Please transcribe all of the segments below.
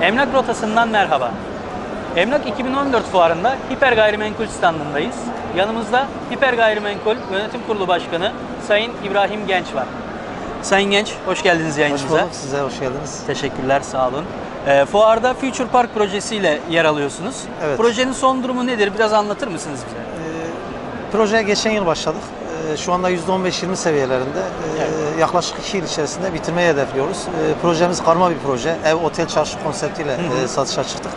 Emlak Rotası'ndan merhaba. Emlak 2014 fuarında Hiper Gayrimenkul standındayız. Yanımızda Hiper Gayrimenkul Yönetim Kurulu Başkanı Sayın İbrahim Genç var. Sayın Genç, hoş geldiniz Hoş yayınımıza. bulduk. Size hoş geldiniz. Teşekkürler, sağ olun. Ee, fuarda Future Park projesiyle yer alıyorsunuz. Evet. Projenin son durumu nedir? Biraz anlatır mısınız bize? Projeye geçen yıl başladık. Ee, Şu anda %15-20 seviyelerinde. Ee, Yaklaşık 2 yıl içerisinde bitirmeyi hedefliyoruz. Ee, Projemiz karma bir proje. Ev, otel, çarşı konseptiyle e, satışa çıktık.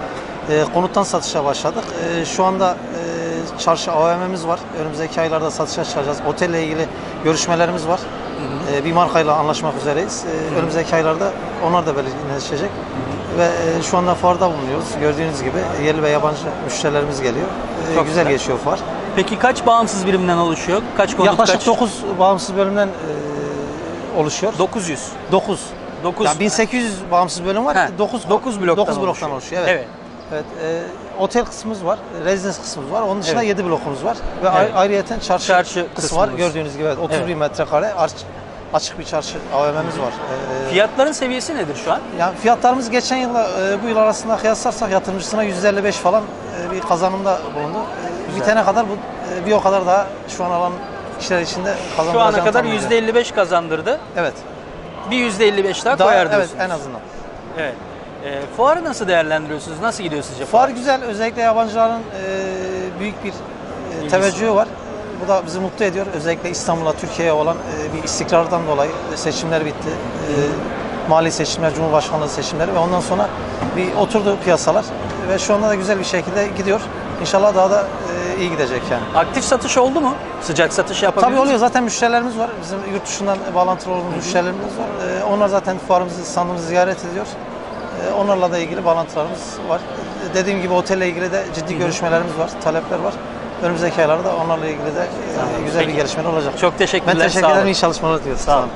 Konuttan satışa başladık. Şu anda çarşı AVM'miz var. Önümüzdeki aylarda satışa çıkacağız. Otelle ilgili görüşmelerimiz var. Ee, Bir markayla anlaşmak üzereyiz. Ee, Önümüzdeki aylarda onlar da belirleşecek. Ve e, şu anda fuarda bulunuyoruz. Gördüğünüz gibi yerli ve yabancı müşterilerimiz geliyor. Çok güzel güzel. geçiyor fuar. Peki kaç bağımsız birimden oluşuyor? Kaç konut Yaklaşık kaç? 9 bağımsız bölümden e, oluşuyor. 900. 9. 9. Ya 1800 bağımsız bölüm var. Ha, 9 dokuz bloktan 9 bloktan oluşuyor. oluşuyor. Evet. Evet. Evet. e, otel kısmımız var, rezidans kısmımız var. Onun dışında Evet. 7 blokumuz var ve Evet. ay- ayrıyeten çarşı, Çarşı kısmı var. kısmımız. Gördüğünüz gibi evet, 31 Evet. metrekare aç- açık bir çarşı AVM'miz var. E, Fiyatların seviyesi nedir şu an? yani fiyatlarımız geçen yılla e, bu yıl arasında kıyaslarsak yatırımcısına %55 falan e, bir kazanımda bulundu. Bitene kadar bu e, bir o kadar daha şu an alan kişiler içinde Şu ana kadar tahmin ediyorum. %55 kazandırdı. Evet. Bir %55 daha, Daha, koyar evet diyorsunuz. en azından. Evet. Ee, fuarı nasıl değerlendiriyorsunuz? Nasıl gidiyor sizce Fuar güzel. Özellikle yabancıların e, büyük bir e, teveccühü var. Bu da bizi mutlu ediyor. Özellikle İstanbul'a, Türkiye'ye olan e, bir istikrardan dolayı seçimler bitti. E, mali seçimler, Cumhurbaşkanlığı seçimleri ve ondan sonra bir oturdu piyasalar ve şu anda da güzel bir şekilde gidiyor. İnşallah daha da e, iyi gidecek yani. Aktif satış oldu mu? Sıcak satış yapabiliyor Tabii oluyor. Zaten müşterilerimiz var. Bizim yurt dışından bağlantılı olduğumuz müşterilerimiz var. E, onlar zaten fuarımızı, standımızı ziyaret ediyor. E, onlarla da ilgili bağlantılarımız var. E, dediğim gibi otelle ilgili de ciddi görüşmelerimiz var, talepler var. Önümüzdeki aylarda onlarla ilgili de e, güzel Peki. bir gelişmeler olacak. Çok teşekkürler. ben teşekkür sağ olun. ederim. İyi çalışmalar diliyorum. Sağ olun.